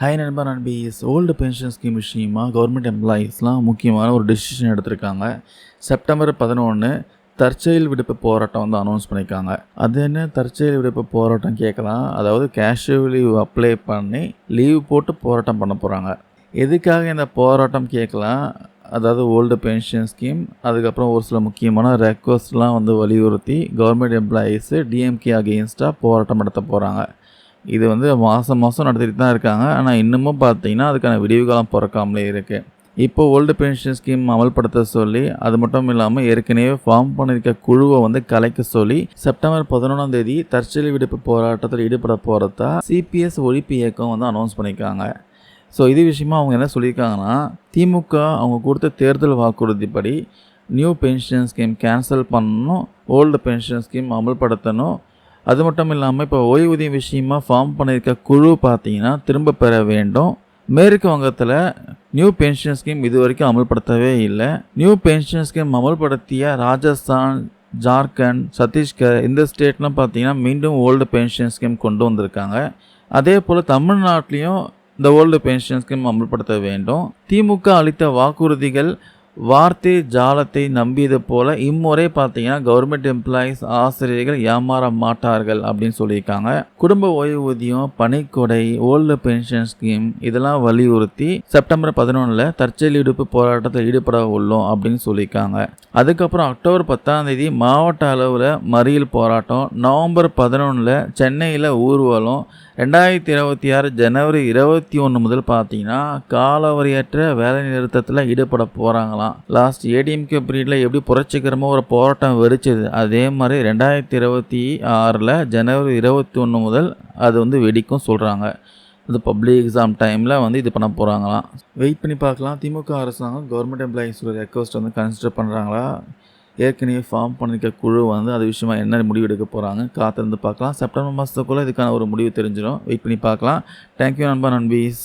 High நண்பா நண்பீஸ் old pension scheme விஷயமா கவர்மெண்ட் எம்ப்ளாயீஸ்லாம் முக்கியமான ஒரு டிசிஷன் எடுத்திருக்காங்க. செப்டம்பர் பதினொன்று தற்செயல் விடுப்பு போராட்டம் வந்து அனௌன்ஸ் பண்ணியிருக்காங்க அது என்ன? தற்செயல் விடுப்பு போராட்டம் கேட்கலாம். அதாவது கேஷுவல் லீவ் அப்ளை பண்ணி லீவ் போட்டு போராட்டம் பண்ண போகிறாங்க எதுக்காக இந்த போராட்டம் கேட்கலாம்? அதாவது ஓல்டு பென்ஷன் ஸ்கீம் அதுக்கப்புறம் ஒரு சில முக்கியமான ரெக்வஸ்ட்லாம் வந்து வலியுறுத்தி கவர்மெண்ட் எம்ப்ளாயீஸு டிஎம்கே அகெயின்ஸ்டாக போராட்டம் நடத்த போகிறாங்க இது வந்து மாதம் மாதம் நடத்திட்டு தான் இருக்காங்க. ஆனால் இன்னமும் பார்த்தீங்கன்னா அதுக்கான விடிவு காலம் பிறக்காமலே இருக்குது இப்போ ஓல்டு பென்ஷன் ஸ்கீம் அமல்படுத்த சொல்லி அது மட்டும் இல்லாமல் ஏற்கனவே ஃபார்ம் பண்ணியிருக்க குழுவை வந்து கலைக்க சொல்லி செப்டம்பர் பதினொன்றாம் தேதி தற்செயல் விடுப்பு போராட்டத்தில் ஈடுபட போகிறதா சிபிஎஸ் ஒழிப்பு இயக்கம் வந்து அனௌன்ஸ் பண்ணியிருக்காங்க ஸோ இது விஷயமா அவங்க என்ன சொல்லியிருக்காங்கன்னா திமுக அவங்க கொடுத்த தேர்தல் வாக்குறுதிப்படி நியூ பென்ஷன் ஸ்கீம் கேன்சல் பண்ணணும் ஓல்டு பென்ஷன் ஸ்கீம் அமல்படுத்தணும் அது மட்டும் இல்லாமல் இப்போ ஓய்வூதியம் விஷயமா ஃபார்ம் பண்ணியிருக்க குழு பார்த்தீங்கன்னா திரும்ப பெற வேண்டும். மேற்கு வங்கத்தில் நியூ பென்ஷன் ஸ்கீம் இது வரைக்கும் அமல்படுத்தவே இல்லை. நியூ பென்ஷன் ஸ்கீம் அமல்படுத்திய ராஜஸ்தான் ஜார்க்கண்ட் சத்தீஸ்கர் இந்த ஸ்டேட்லாம் பார்த்தீங்கன்னா மீண்டும் ஓல்டு பென்ஷன் ஸ்கீம் கொண்டு வந்திருக்காங்க. அதே போல் தமிழ்நாட்டிலையும் இந்த ஓல்டு பென்ஷன் ஸ்கீம் அமல்படுத்த வேண்டும். திமுக அளித்த வாக்குறுதிகள் வார்த்தை ஜாலத்தை நம்பியது போல் இம்முறை பார்த்தீங்கன்னா கவர்மெண்ட் எம்ப்ளாயீஸ் ஆசிரியர்கள் ஏமாற மாட்டார்கள் அப்படின்னு சொல்லியிருக்காங்க. குடும்ப ஓய்வூதியம் பணிக்கொடை ஓல்டு பென்ஷன் ஸ்கீம் இதெல்லாம் வலியுறுத்தி செப்டம்பர் பதினொன்றில் தற்செயல் விடுப்பு போராட்டத்தில் ஈடுபட உள்ளோம் அப்படின்னு சொல்லியிருக்காங்க. அதுக்கப்புறம் அக்டோபர் பத்தாம் தேதி மாவட்ட அளவில் மறியல் போராட்டம். நவம்பர் பதினொன்றில் சென்னையில் ஊர்வலம். ரெண்டாயிரத்தி இருபத்தி ஆறு ஜனவரி இருபத்தி ஒன்று முதல் பார்த்தீங்கன்னா காலவரையற்ற வேலை நிறுத்தத்தில் ஈடுபட போகிறாங்களாம் லாஸ்ட் ஏடிஎம்கே பீரியடில் எப்படி புரட்சிகரமாக ஒரு போராட்டம் வெடிச்சது? அதே மாதிரி ரெண்டாயிரத்தி இருபத்தி ஆறில் ஜனவரி இருபத்தி ஒன்று முதல் அது வந்து வெடிக்கும் சொல்கிறாங்க அது பப்ளிக் எக்ஸாம் டைமில் வந்து இது பண்ண போகிறாங்களாம் வெயிட் பண்ணி பார்க்கலாம். திமுக அரசாங்கம் கவர்மெண்ட் எம்ப்ளாயீஸோட ரெக்வஸ்ட் வந்து கன்சிடர் பண்ணுறாங்களா ஏற்கனவே ஃபார்ம் பண்ணிருக்க குழு வந்து அது விஷயமா என்ன முடிவு எடுக்க போகிறாங்க காத்திருந்து பார்க்கலாம். செப்டம்பர் மாதத்துக்குள்ளே இதுக்கான ஒரு முடிவு தெரிஞ்சிடும். வெயிட் பண்ணி பார்க்கலாம். தேங்க்யூ நண்பா நண்பீஸ்.